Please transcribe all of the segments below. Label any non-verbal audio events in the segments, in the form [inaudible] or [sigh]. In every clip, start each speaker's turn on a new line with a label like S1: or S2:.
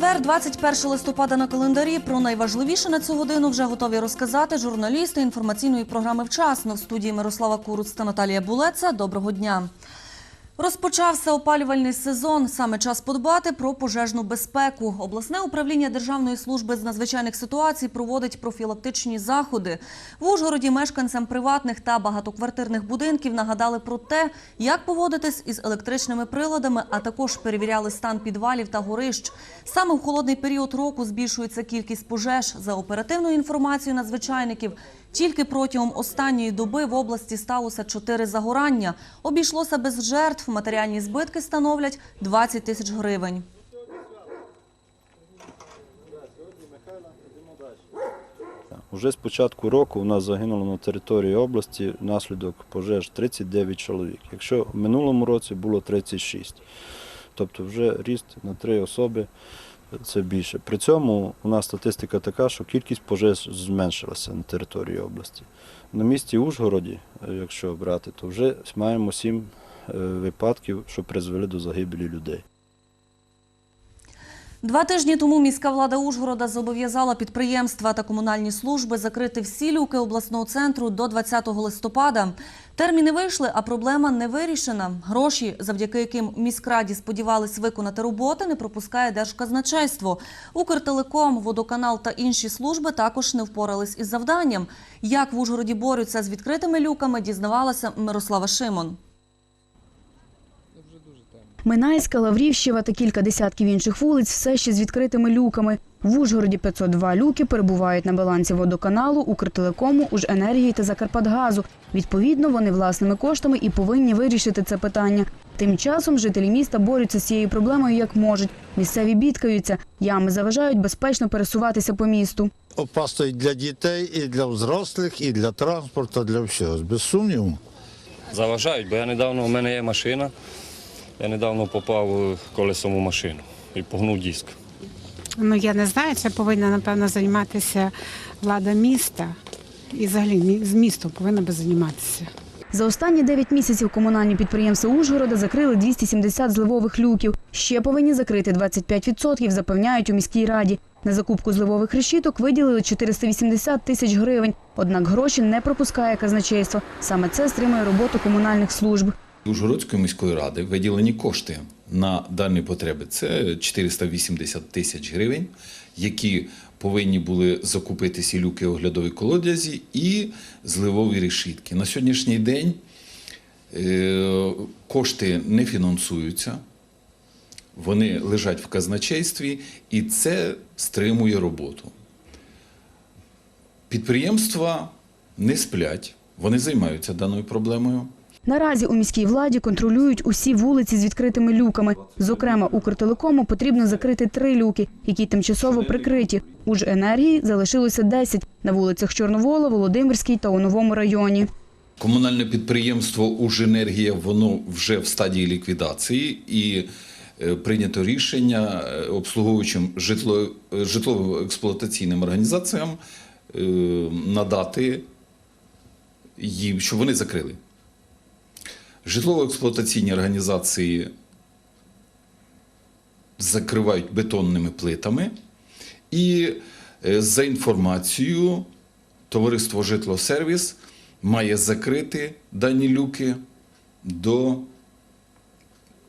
S1: Четвер, 21 листопада на календарі. Про найважливіше на цю годину вже готові розказати журналісти інформаційної програми «Вчасно» в студії Мирослава Куруц та Наталія Булеца. Доброго дня. Розпочався опалювальний сезон. Саме час подбати про пожежну безпеку. Обласне управління Державної служби з надзвичайних ситуацій проводить профілактичні заходи. В Ужгороді мешканцям приватних та багатоквартирних будинків нагадали про те, як поводитись із електричними приладами, а також перевіряли стан підвалів та горищ. Саме в холодний період року збільшується кількість пожеж. За оперативною інформацією надзвичайників, тільки протягом останньої доби в області сталося чотири загорання. Обійшлося без жертв. Матеріальні збитки становлять 20 тисяч гривень.
S2: Уже з початку року у нас загинуло на території області внаслідок пожеж 39 чоловік. Якщо в минулому році було 36. Тобто вже ріст на три особи це більше. При цьому у нас статистика така, що кількість пожеж зменшилася на території області. На місті Ужгороді, е, якщо брати, то вже маємо сім е, випадків, що призвели до загибелі людей.
S1: Два тижні тому міська влада Ужгорода зобов'язала підприємства та комунальні служби закрити всі люки обласного центру до 20 листопада. Терміни вийшли, а проблема не вирішена. Гроші, завдяки яким міськраді сподівались виконати роботи, не пропускає держказначейство. Укртелеком, водоканал та інші служби також не впорались із завданням. Як в Ужгороді борються з відкритими люками, дізнавалася Мирослава Шимон.
S3: Минайська, Лаврівщева та кілька десятків інших вулиць все ще з відкритими люками. В Ужгороді 502 люки перебувають на балансі водоканалу, Укртелекому, Уженергії та Закарпатгазу. Відповідно, вони власними коштами і повинні вирішити це питання. Тим часом жителі міста борються з цією проблемою як можуть. Місцеві бідкаються, ями заважають безпечно пересуватися по місту.
S4: Опасно і для дітей, і для взрослих, і для транспорту, для всього. Без сумніву.
S5: Заважають, бо я недавно, у мене є машина, я недавно попав е, колесом у машину і погнув диск.
S6: Ну я не знаю, це повинна напевно займатися влада міста і взагалі з містом повинна би займатися.
S3: За останні 9 місяців комунальні підприємства Ужгорода закрили 270 зливових люків. Ще повинні закрити 25%, запевняють у міській раді. На закупку зливових решіток виділили 480 тисяч гривень. Однак гроші не пропускає казначейство. Саме це стримує роботу комунальних служб.
S7: Ужгородської міської ради виділені кошти на дані потреби. Це 480 тисяч гривень, які повинні були закупити ці люки оглядові колодязі і зливові решітки. На сьогоднішній день е, кошти не фінансуються, вони лежать в казначействі, і це стримує роботу. Підприємства не сплять, вони займаються даною проблемою.
S3: Наразі у міській владі контролюють усі вулиці з відкритими люками. Зокрема, Укртелекому потрібно закрити три люки, які тимчасово прикриті. Уженергії залишилося 10 на вулицях Чорновола, Володимирській та у Новому районі.
S7: Комунальне підприємство «Уженергія» воно вже в стадії ліквідації і е, прийнято рішення е, обслуговуючим е, житлово-експлуатаційним організаціям надати їм, щоб вони закрили. Житлово-експлуатаційні організації закривають бетонними плитами. І е, за інформацією, товариство Житлосервіс має закрити дані люки до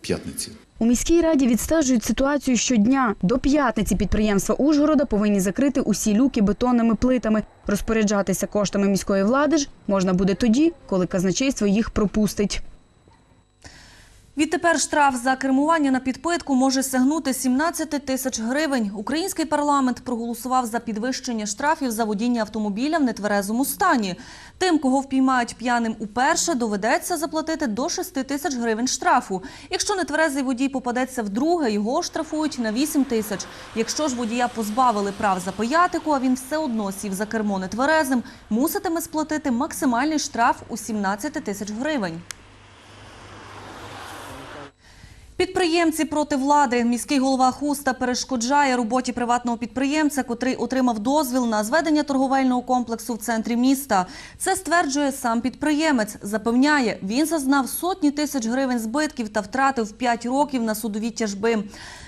S7: п'ятниці.
S3: У міській раді відстежують ситуацію щодня. До п'ятниці підприємства Ужгорода повинні закрити усі люки бетонними плитами. Розпоряджатися коштами міської влади ж можна буде тоді, коли казначейство їх пропустить.
S1: Відтепер штраф за кермування на підпитку може сягнути 17 тисяч гривень. Український парламент проголосував за підвищення штрафів за водіння автомобіля в нетверезому стані. Тим, кого впіймають п'яним уперше, доведеться заплатити до 6 тисяч гривень штрафу. Якщо нетверезий водій попадеться вдруге, його штрафують на 8 тисяч. Якщо ж водія позбавили прав за пиятику, а він все одно сів за кермо нетверезим, муситиме сплатити максимальний штраф у 17 тисяч гривень. Підприємці проти влади. Міський голова Хуста перешкоджає роботі приватного підприємця, котрий отримав дозвіл на зведення торговельного комплексу в центрі міста. Це стверджує сам підприємець. Запевняє, він зазнав сотні тисяч гривень збитків та втратив 5 років на судові тяжби.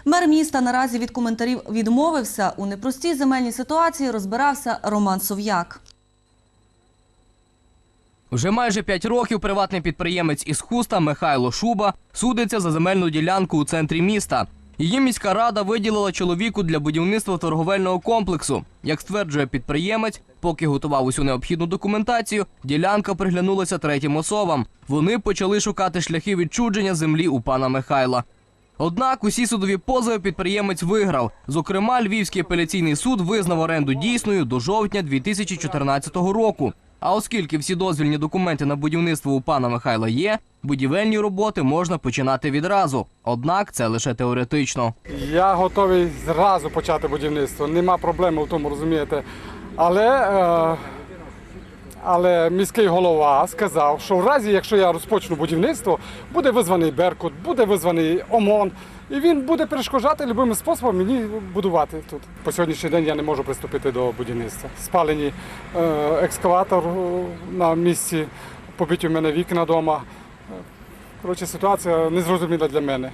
S1: Мер міста наразі від коментарів відмовився. У непростій земельній ситуації розбирався Роман Сов'як.
S8: Вже майже п'ять років приватний підприємець із Хуста Михайло Шуба судиться за земельну ділянку у центрі міста. Її міська рада виділила чоловіку для будівництва торговельного комплексу. Як стверджує підприємець, поки готував усю необхідну документацію, ділянка приглянулася третім особам. Вони почали шукати шляхи відчудження землі у пана Михайла. Однак усі судові позови підприємець виграв. Зокрема, Львівський апеляційний суд визнав оренду дійсною до жовтня 2014 року. А оскільки всі дозвільні документи на будівництво у пана Михайла є, будівельні роботи можна починати відразу. Однак це лише теоретично.
S9: Я готовий зразу почати будівництво. Нема проблеми в тому, розумієте. Але, е, але міський голова сказав, що в разі, якщо я розпочну будівництво, буде визваний Беркут, буде визваний ОМОН, і він буде перешкоджати любими способами мені будувати тут. По сьогоднішній день я не можу приступити до будівництва. Спалені е, екскаватор е, на місці, побиті в мене вікна вдома. Коротше, ситуація незрозуміла для мене.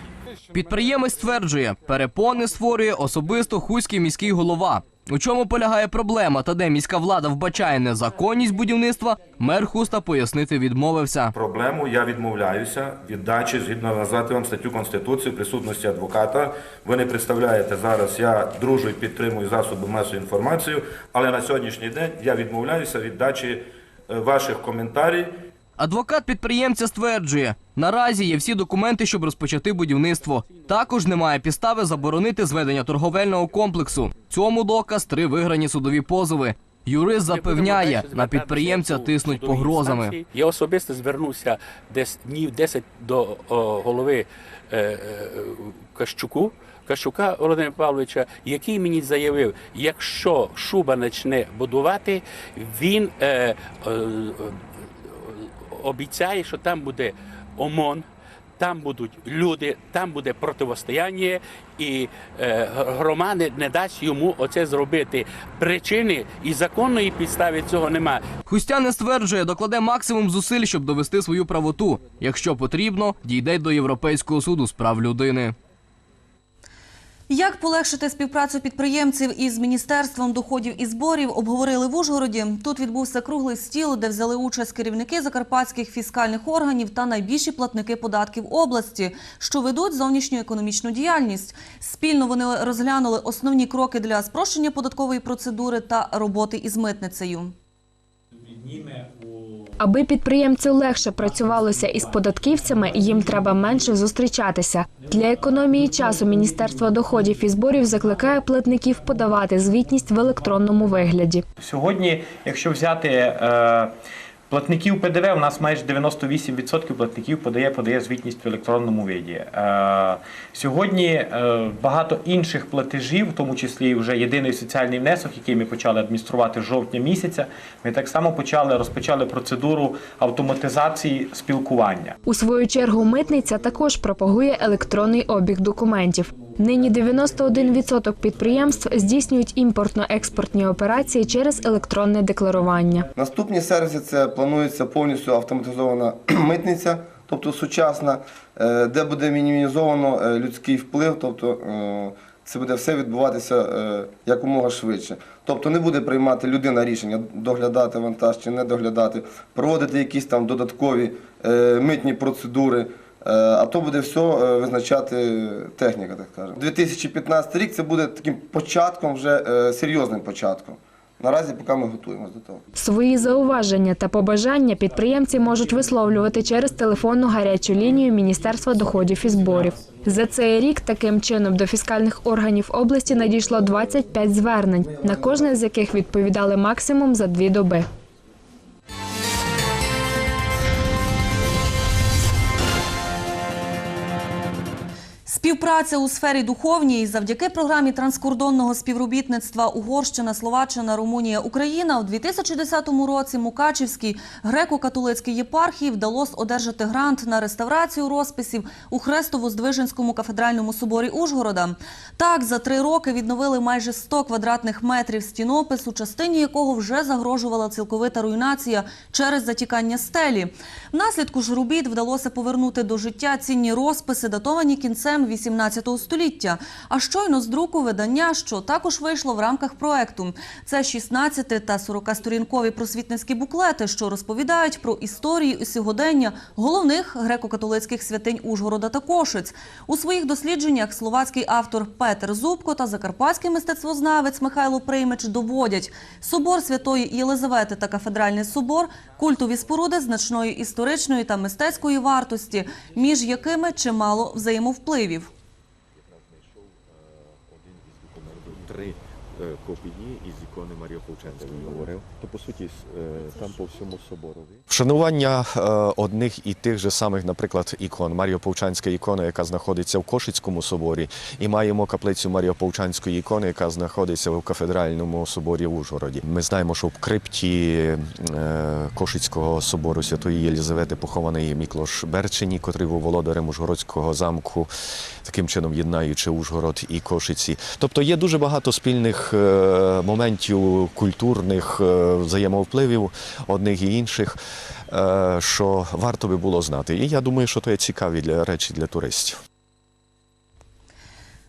S8: Підприємець стверджує, перепони створює особисто хуський міський голова. У чому полягає проблема та де міська влада вбачає незаконність будівництва, мер Хуста пояснити відмовився.
S10: Проблему я відмовляюся від дачі, згідно назвати вам статтю Конституції, присутності адвоката. Ви не представляєте зараз, я дружу і підтримую засоби масової інформації, але на сьогоднішній день я відмовляюся від дачі е, ваших коментарів
S8: Адвокат підприємця стверджує, наразі є всі документи, щоб розпочати будівництво. Також немає підстави заборонити зведення торговельного комплексу. Цьому доказ три виграні судові позови. Юрист запевняє, на підприємця тиснуть погрозами.
S11: Я особисто звернувся десь днів 10 до голови е, е, Кащуку. Кащука Володимира Павловича, який мені заявив, якщо шуба почне будувати, він е, е, обіцяє, що там буде ОМОН, там будуть люди, там буде протистояння, і е, громада не дасть йому оце зробити. Причини і законної підстави цього немає.
S8: Хустяни стверджує, докладе максимум зусиль, щоб довести свою правоту. Якщо потрібно, дійде до Європейського суду з прав людини.
S1: Як полегшити співпрацю підприємців із Міністерством доходів і зборів, обговорили в Ужгороді. Тут відбувся круглий стіл, де взяли участь керівники закарпатських фіскальних органів та найбільші платники податків області, що ведуть зовнішню економічну діяльність. Спільно вони розглянули основні кроки для спрощення податкової процедури та роботи із митницею.
S12: Аби підприємцю легше працювалося із податківцями, їм треба менше зустрічатися. Для економії часу Міністерство доходів і зборів закликає платників подавати звітність в електронному вигляді.
S13: Сьогодні, якщо взяти е, платників ПДВ, у нас майже 98% платників подає, подає звітність в електронному виді. Е, сьогодні е, багато інших платежів, в тому числі вже єдиний соціальний внесок, який ми почали адмініструвати жовтня місяця, ми так само почали розпочали процедуру автоматизації спілкування.
S12: У свою чергу митниця також пропагує електронний обіг документів. Нині 91% підприємств здійснюють імпортно-експортні операції через електронне декларування.
S14: Наступні сервіси це планується повністю автоматизована [clears throat] митниця, тобто сучасна, е, де буде мінімізовано е, людський вплив, тобто е, це буде все відбуватися якомога швидше. Тобто не буде приймати людина рішення доглядати вантаж чи не доглядати, проводити якісь там додаткові митні процедури. Е, А то буде все е, визначати техніка, так скажемо. 2015 рік це буде таким початком, вже е, серйозним початком. Наразі поки ми готуємося до того.
S12: Свої зауваження та побажання підприємці можуть висловлювати через телефонну гарячу лінію Міністерства доходів і зборів. За цей рік таким чином до фіскальних органів області надійшло 25 звернень, на кожне з яких відповідали максимум за дві доби.
S1: Співпраця у сфері духовній завдяки програмі транскордонного співробітництва Угорщина, Словаччина, Румунія, Україна у 2010 році Мукачівській греко-католицькій єпархії вдалося одержати грант на реставрацію розписів у Хрестово-Здвиженському кафедральному соборі Ужгорода. Так, за три роки відновили майже 100 квадратних метрів стінопису, частині якого вже загрожувала цілковита руйнація через затікання стелі. Внаслідку ж робіт вдалося повернути до життя цінні розписи, датовані кінцем 18 століття. А щойно з друку видання, що також вийшло в рамках проекту. Це 16 та 40-сторінкові просвітницькі буклети, що розповідають про історію і сьогодення головних греко-католицьких святинь Ужгорода та Кошиць. У своїх дослідженнях словацький автор Петер Зубко та закарпатський мистецтвознавець Михайло Приймич доводять собор Святої Єлизавети та кафедральний собор культові споруди значної історичної та мистецької вартості, між якими чимало взаємовпливів.
S15: Три е, копії із ікони Марії Повченської говорив. То по суті е, там по всьому соборові.
S16: Вшанування е, одних і тих же самих, наприклад, ікон. Маріоповчанська ікона, яка знаходиться в Кошицькому соборі, і маємо каплицю Маріоповчанської ікони, яка знаходиться в кафедральному соборі в Ужгороді. Ми знаємо, що в крипті е, Кошицького собору Святої Єлізавети похований Міклош Берчині, котрий був володарем Ужгородського замку, таким чином єднаючи Ужгород і Кошиці. Тобто є дуже багато спільних е, моментів культурних е, взаємовпливів одних і інших, е, що варто би було знати. І я думаю, що це цікаві для речі для туристів.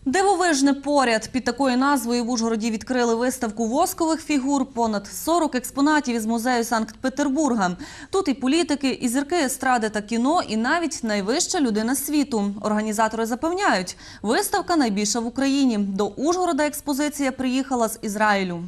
S1: Дивовижне поряд під такою назвою в Ужгороді відкрили виставку воскових фігур. Понад 40 експонатів із музею Санкт-Петербурга. Тут і політики, і зірки естради та кіно, і навіть найвища людина світу. Організатори запевняють, виставка найбільша в Україні. До Ужгорода експозиція приїхала з Ізраїлю.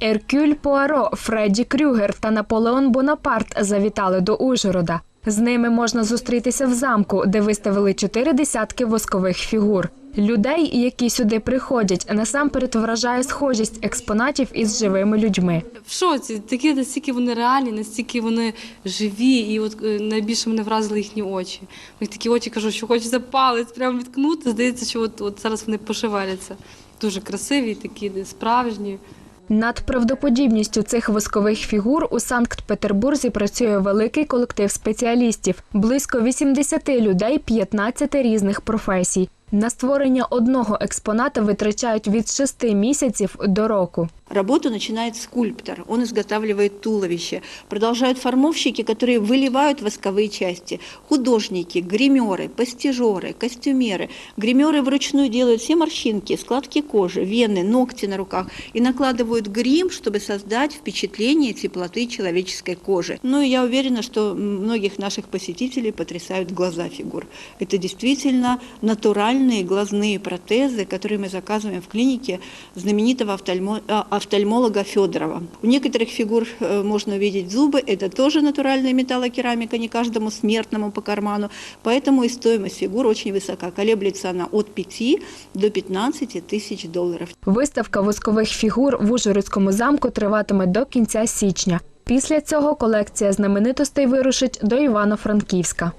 S12: Еркюль Пуаро, Фредді Крюгер та Наполеон Бонапарт завітали до Ужгорода. З ними можна зустрітися в замку, де виставили чотири десятки воскових фігур. Людей, які сюди приходять, насамперед вражає схожість експонатів із живими людьми.
S17: в шоці. Такі настільки вони реальні, настільки вони живі, і от е, найбільше мене вразили їхні очі. У них такі очі кажуть, що хочеться палець прямо відкнути. Здається, що от, от зараз вони пошевеляться. Дуже красиві, такі справжні.
S12: Над правдоподібністю цих воскових фігур у Санкт-Петербурзі працює великий колектив спеціалістів, близько 80 людей 15 різних професій. На створення одного експоната витрачають від 6 місяців до року.
S18: Работу начинает скульптор, он изготавливает туловище. Продолжают формовщики, которые выливают восковые части. Художники, гримеры, постижеры, костюмеры. Гримеры вручную делают все морщинки, складки кожи, вены, ногти на руках и накладывают грим, чтобы создать впечатление теплоты человеческой кожи. Ну и я уверена, что многих наших посетителей потрясают глаза фигур. Это действительно натуральные глазные протезы, которые мы заказываем в клинике знаменитого офтальмо- а, офтальмолога Федорова. У некоторых фигур э, можно увидеть зубы, это тоже натуральная металлокерамика, не каждому смертному по карману, поэтому и стоимость фигур очень высока, колеблется она от 5 до 15 тысяч долларов.
S12: Виставка воскових фігур в Ужгородському замку триватиме до кінця січня. Після цього колекція знаменитостей вирушить до Івано-Франківська.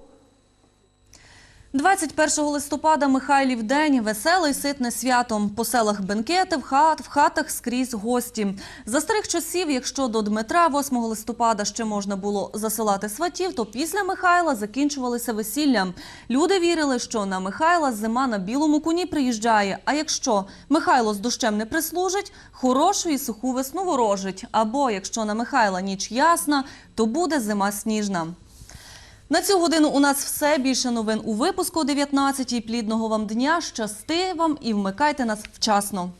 S1: 21 листопада Михайлів день – веселе й ситне свято. По селах бенкети, в, хат, в хатах скрізь гості. За старих часів, якщо до Дмитра 8 листопада ще можна було засилати сватів, то після Михайла закінчувалися весілля. Люди вірили, що на Михайла зима на білому коні приїжджає, а якщо Михайло з дощем не прислужить, хорошу і суху весну ворожить. Або якщо на Михайла ніч ясна, то буде зима сніжна. На цю годину у нас все. Більше новин у випуску о 19-й. Плідного вам дня, щасти вам і вмикайте нас вчасно.